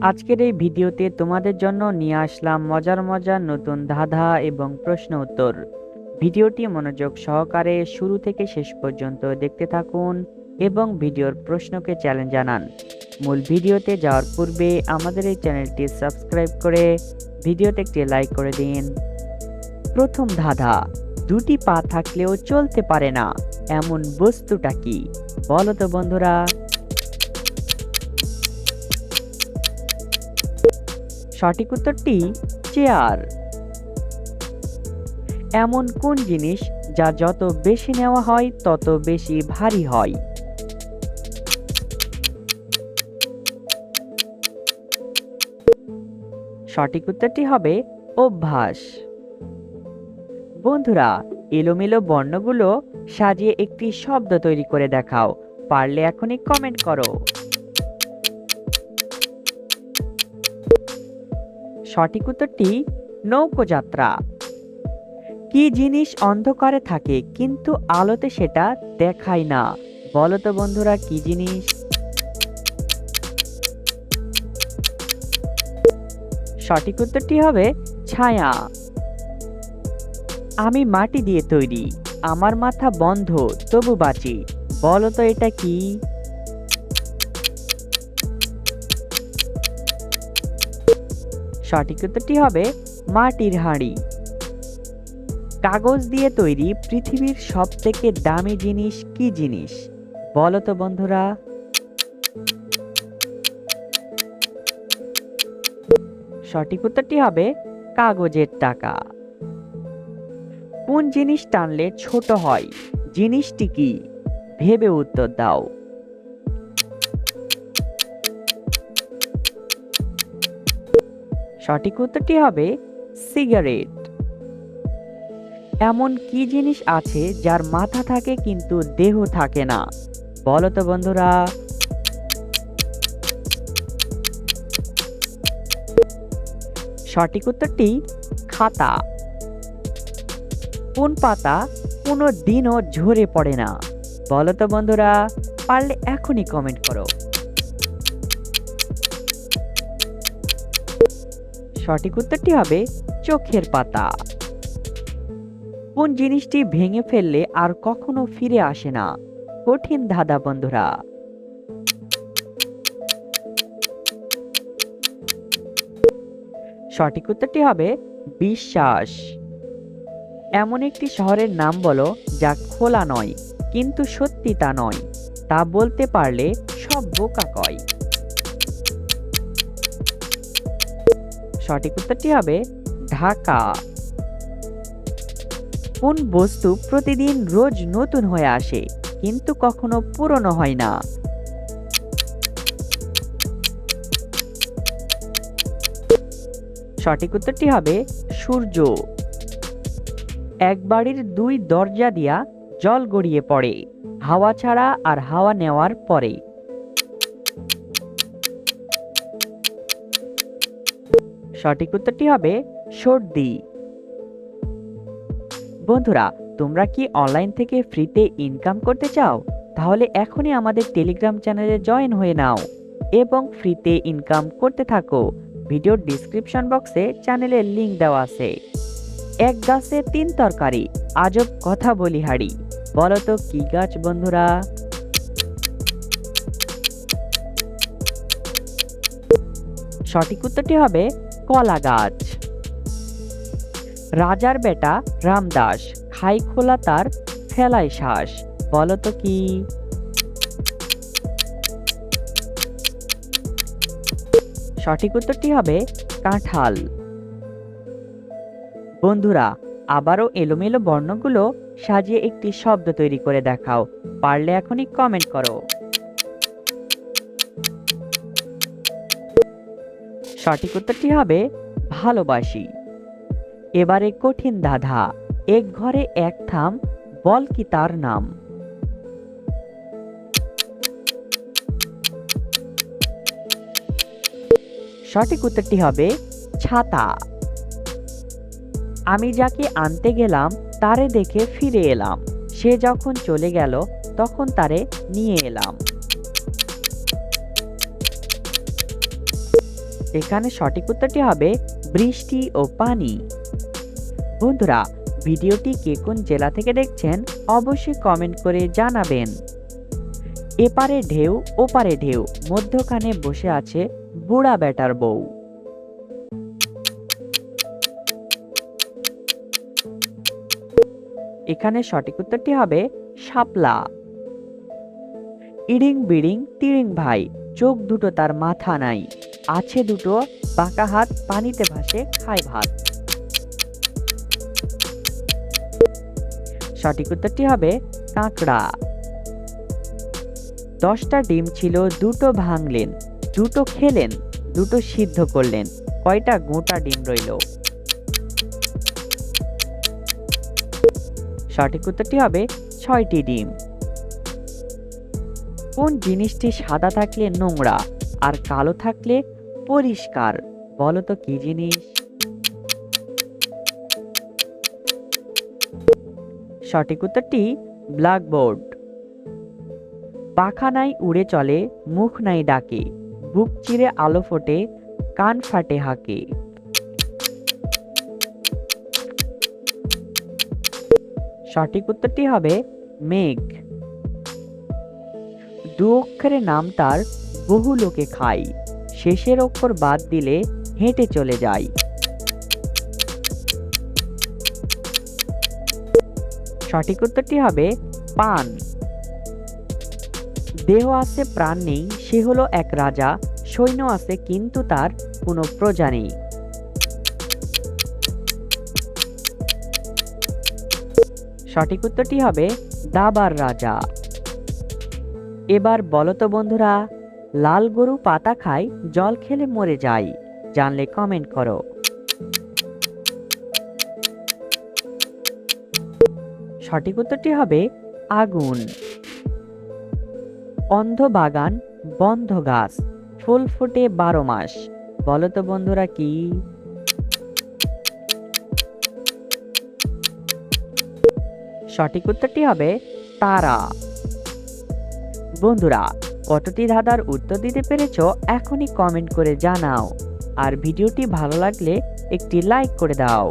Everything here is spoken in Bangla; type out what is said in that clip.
আজকের এই ভিডিওতে তোমাদের জন্য নিয়ে আসলাম মজার মজার নতুন ধাঁধা এবং প্রশ্ন উত্তর। ভিডিওটি মনোযোগ সহকারে শুরু থেকে শেষ পর্যন্ত দেখতে থাকুন এবং ভিডিওর প্রশ্নকে চ্যালেঞ্জ জানান। মূল ভিডিওতে যাওয়ার পূর্বে আমাদের এই চ্যানেলটি সাবস্ক্রাইব করে ভিডিওতে একটি লাইক করে দিন। প্রথম ধাঁধা, দুটি পা থাকলেও চলতে পারে না, এমন বস্তুটা কি? বলো তো বন্ধুরা। সঠিক উত্তরটি চেয়ার। এমন কোন জিনিস যা যত বেশি নেওয়া হয়, তত বেশি ভারী হয়? সঠিক উত্তরটি হবে অভ্যাস। বন্ধুরা, এলোমেলো বর্ণগুলো সাজিয়ে একটি শব্দ তৈরি করে দেখাও। পারলে এখনই কমেন্ট করো। সঠিক উত্তরটি নৌকোযাত্রা কি জিনিস অন্ধকারে থাকে কিন্তু আলোতে সেটা দেখায় না? বলো তো বন্ধুরা, কি জিনিস? সঠিক উত্তরটি হবে ছায়া। আমি মাটি দিয়ে তৈরি, আমার মাথা বন্ধ, তবু বাঁচি। বলো তো এটা কি? সঠিক উত্তরটি হবে মাটির হাঁড়ি। কাগজ দিয়ে তৈরি পৃথিবীর সব থেকে দামি জিনিস কি জিনিস? বলো তো বন্ধুরা। সঠিক উত্তরটি হবে কাগজের টাকা। কোন জিনিস টানলে ছোট হয়? জিনিসটি কি? ভেবে উত্তর দাও। সঠিক উত্তরটি হবে সিগারেট। এমন কি জিনিস আছে যার মাথা থাকে কিন্তু দেহ থাকে না? বলো তো বন্ধুরা। সঠিক উত্তরটি খাতা। কোন পাতা কোনো দিনও ঝরে পড়ে না? বলো তো বন্ধুরা, পারলে এখনই কমেন্ট করো। সঠিক উত্তরটি হবে চোখের পাতা। কোন জিনিসটি ভেঙে ফেললে আর কখনো ফিরে আসে না? কঠিন ধাঁধা, বন্ধুরা। সঠিক উত্তরটি হবে বিশ্বাস। এমন একটি শহরের নাম বলো যা খোলা নয়, কিন্তু সত্যি তা নয়। তা বলতে পারলে সব বোকা কয়। সঠিক উত্তরটি হবে ঢাকা। কোন বস্তু প্রতিদিন রোজ নতুন হয়ে আসে, কিন্তু কখনো পুরনো হয় না? সঠিক উত্তরটি হবে সূর্য। এক বাড়ির দুই দরজা দিয়া জল গড়িয়ে পড়ে, হাওয়া ছাড়া আর হাওয়া নেওয়ার পরে। সঠিক উত্তরটি হবে সর্দি। বন্ধুরা, তোমরা কি অনলাইন থেকে ফ্রিতে ইনকাম করতে চাও? তাহলে এখনই আমাদের টেলিগ্রাম চ্যানেলে জয়েন হয়ে নাও এবং ফ্রিতে ইনকাম করতে থাকো। ভিডিওর ডিসক্রিপশন বক্সে চ্যানেলের লিংক দেওয়া আছে। এক গাছে তিন তরকারি, আজব কথা বলি হাড়ি বলো তো, কি গাছ বন্ধুরা? সঠিক উত্তরটি হবে কলা গাছ। রাজার বেটা রামদাস খাই খোলা তার ফেলাই শ্বাস বলো তো কি? সঠিক উত্তরটি হবে কাঁঠাল। বন্ধুরা, আবারও এলোমেলো বর্ণগুলো সাজিয়ে একটি শব্দ তৈরি করে দেখাও। পারলে এখনই কমেন্ট করো। সঠিক উত্তরটি হবে ভালোবাসি। এবারে কঠিন দাধা এক ঘরে এক থাম, বল কি তার নাম? সঠিক উত্তরটি হবে ছাতা। আমি যাকে আনতে গেলাম, তারে দেখে ফিরে এলাম। সে যখন চলে গেল, তখন তারে নিয়ে এলাম। এখানে সঠিক উত্তরটি হবে বৃষ্টি ও পানি। বন্ধুরা, ভিডিওটি কে কোন জেলা থেকে দেখছেন অবশ্যই কমেন্ট করে জানাবেন। এপারে ঢেউ, ওপারে ঢেউ, মধ্যখানে বসে আছে বুড়া বেটার বউ। এখানে সঠিক উত্তরটি হবে শাপলা। ইডিং বিডিং তিরিং ভাই, চোখ দুটো তার মাথা নাই। আছে দুটো, বাঁকা হাত পানিতে ভাসে খায় ভাত। সঠিক উত্তরটি হবে কাঁকড়া। দশটা ডিম ছিল, দুটো ভাঙলেন, দুটো খেলেন, দুটো সিদ্ধ করলেন, কয়টা গোটা ডিম রইল? সঠিক উত্তরটি হবে ছয়টি ডিম। কোন জিনিসটি সাদা থাকলে নোংরা, আর কালো থাকলে পরিষ্কার। বলো তো কি জিনিস? সঠিক উত্তরটি, ব্ল্যাকবোর্ড। পাখা নাই উড়ে চলে, মুখ নাই ডাকে। বুক চিরে আলো ফোটে, কান ফাটে হাঁকে। সঠিক উত্তরটি হবে, মেঘ। দু অক্ষরের নাম তার বহু লোকে খায়। শেষের অক্ষর বাদ দিলে হেঁটে চলে যায় সঠিক উত্তরটি হবে পান। দেহ আছে, প্রাণ নেই, সে হলো এক রাজা, সৈন্য আছে, কিন্তু তার কোনো প্রজা নেই। সঠিক উত্তরটি হবে দাবার রাজা। এবার বলতো বন্ধুরা লাল গরু পাতা খায়, জল খেলে মরে যায় জানলে কমেন্ট করো। সঠিক উত্তরটি হবে আগুন। অন্ধ বাগান, বন্ধ গাছ, ফুল ফোটে বারো মাস। বলো তো বন্ধুরা কি? সঠিক উত্তরটি হবে তারা। বন্ধুরা কতটি ধাঁধার উত্তর দিতে পেরেছ এখনই কমেন্ট করে জানাও। আর ভিডিওটি ভালো লাগলে একটি লাইক করে দাও।